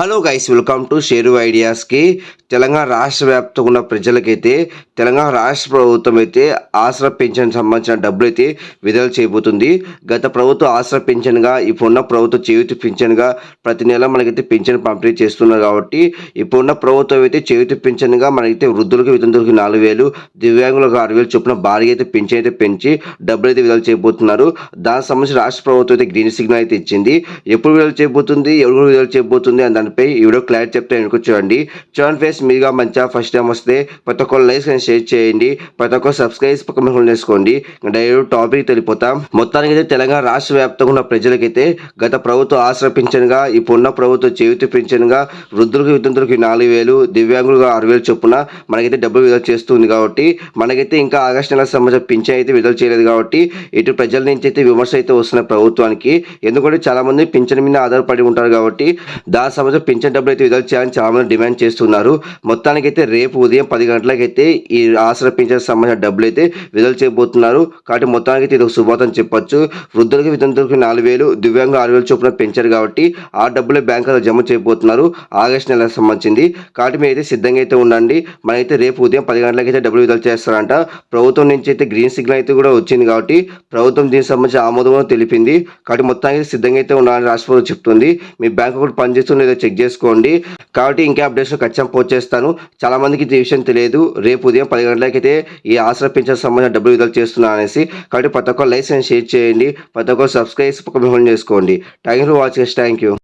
Hello guys welcome to Sheru ఐడియాస్కి Telangana రాష్ట్ర వ్యాప్తంగా ఉన్న ప్రజలకైతే తెలంగాణ రాష్ట్ర ప్రభుత్వం అయితే ఆసరా పెన్షన్ సంబంధించిన డబ్బులు అయితే విడుదల చేయబోతుంది. గత ప్రభుత్వ ఆసరా పెన్షన్గా ఇప్పుడున్న ప్రభుత్వ చేయుతి పెన్షన్గా ప్రతి నెల మనకైతే పెన్షన్ పంపిణీ చేస్తున్నారు కాబట్టి ఇప్పుడున్న ప్రభుత్వం అయితే చేయుతి పెన్షన్గా మనకైతే వృద్ధులకు వితంతులకు నాలుగు వేలు దివ్యాంగులకు ఆరు వేలు చొప్పున భారీగా అయితే పెన్షన్ అయితే పెంచి డబ్బులు అయితే విడుదల చేయబోతున్నారు. దానికి సంబంధించి రాష్ట్ర ప్రభుత్వం అయితే గ్రీన్ సిగ్నల్ అయితే ఇచ్చింది. ఎప్పుడు విడుదల చేయబోతుంది? ఎవరు విడుదల చేయబోతుంది? అని దానిపై ఈ వీడియో క్లారిటీ చెప్తే వెనుక చూడండి. చూడండి ఫేస్ మీగా మంచిగా ఫస్ట్ టైం వస్తే ప్రతి ఒక్కరు లైక్స్ కానీ షేర్ చేయండి. ప్రతి ఒక్కరు సబ్స్క్రైబ్ పక్కన చేసుకోండి డైరెక్ట్ టాపిక్ తెలిపోతాం మొత్తానికి అయితే తెలంగాణ రాష్ట్ర వ్యాప్తంగా ఉన్న ప్రజలకైతే గత ప్రభుత్వ ఆశ్రయ పింఛన్గా ఇప్పుడున్న ప్రభుత్వ చేయూతి పింఛన్గా వృద్ధులకు వితంతులకు నాలుగు వేలు దివ్యాంగులుగా ఆరు వేలు చొప్పున మనకైతే డబ్బులు విడుదల చేస్తుంది కాబట్టి మనకైతే ఇంకా ఆగస్టు నెల సంబంధించిన పింఛన్ అయితే విడుదల చేయలేదు కాబట్టి ఇటు ప్రజల నుంచి అయితే విమర్శ అయితే వస్తున్నాయి ప్రభుత్వానికి. ఎందుకంటే చాలా మంది పింఛన్ మీద ఆధారపడి ఉంటారు కాబట్టి దాని రోజు పింఛన్ డబ్బులు అయితే విడుదల చేయాలని చాలా మంది డిమాండ్ చేస్తున్నారు. మొత్తానికైతే రేపు ఉదయం పది గంటలకైతే ఈ ఆసరా పింఛన్ సంబంధించిన డబ్బులు అయితే విడుదల చేయబోతున్నారు. కాబట్టి మొత్తానికి అయితే ఇది ఒక శుభాతం చెప్పొచ్చు. వృద్ధులకు వితంతులకు నాలుగు వేలు దివ్యాంగ ఆరు వేలు చొప్పున పెంచారు కాబట్టి ఆ డబ్బులు బ్యాంకులో జమ చేయబోతున్నారు. ఆగస్టు నెలకు సంబంధించింది. కాబట్టి మీరు అయితే సిద్ధంగా అయితే ఉండండి. మనైతే రేపు ఉదయం పది గంటలకైతే డబ్బులు విడుదల చేస్తారంట. ప్రభుత్వం నుంచి అయితే గ్రీన్ సిగ్నల్ అయితే కూడా వచ్చింది కాబట్టి ప్రభుత్వం దీనికి సంబంధించి ఆమోదం తెలిపింది. కాబట్టి మొత్తానికి సిద్ధంగా అయితే ఉండాలని రాష్ట్రపతి చెప్తుంది. మీ బ్యాంక్ అకౌంట్ పనిచేస్తుందో చెక్ చేసుకోండి. కాబట్టి ఇంకా అప్డేట్స్ ఖచ్చితంగా పోస్ట్ చేస్తాను. చాలా మందికి ఈ విషయం తెలియదు. రేపు ఉదయం పది గంటలకైతే ఈ ఆసరా పెన్షన్ సంబంధించిన డబ్బులు విడుదల చేస్తున్నా అనేసి. కాబట్టి ప్రతి ఒక్కరు లైక్స్ అండ్ షేర్ చేయండి. ప్రతి ఒక్కరు సబ్స్క్రైబ్ చేసుకోండి. Thank you for watching. Thank you.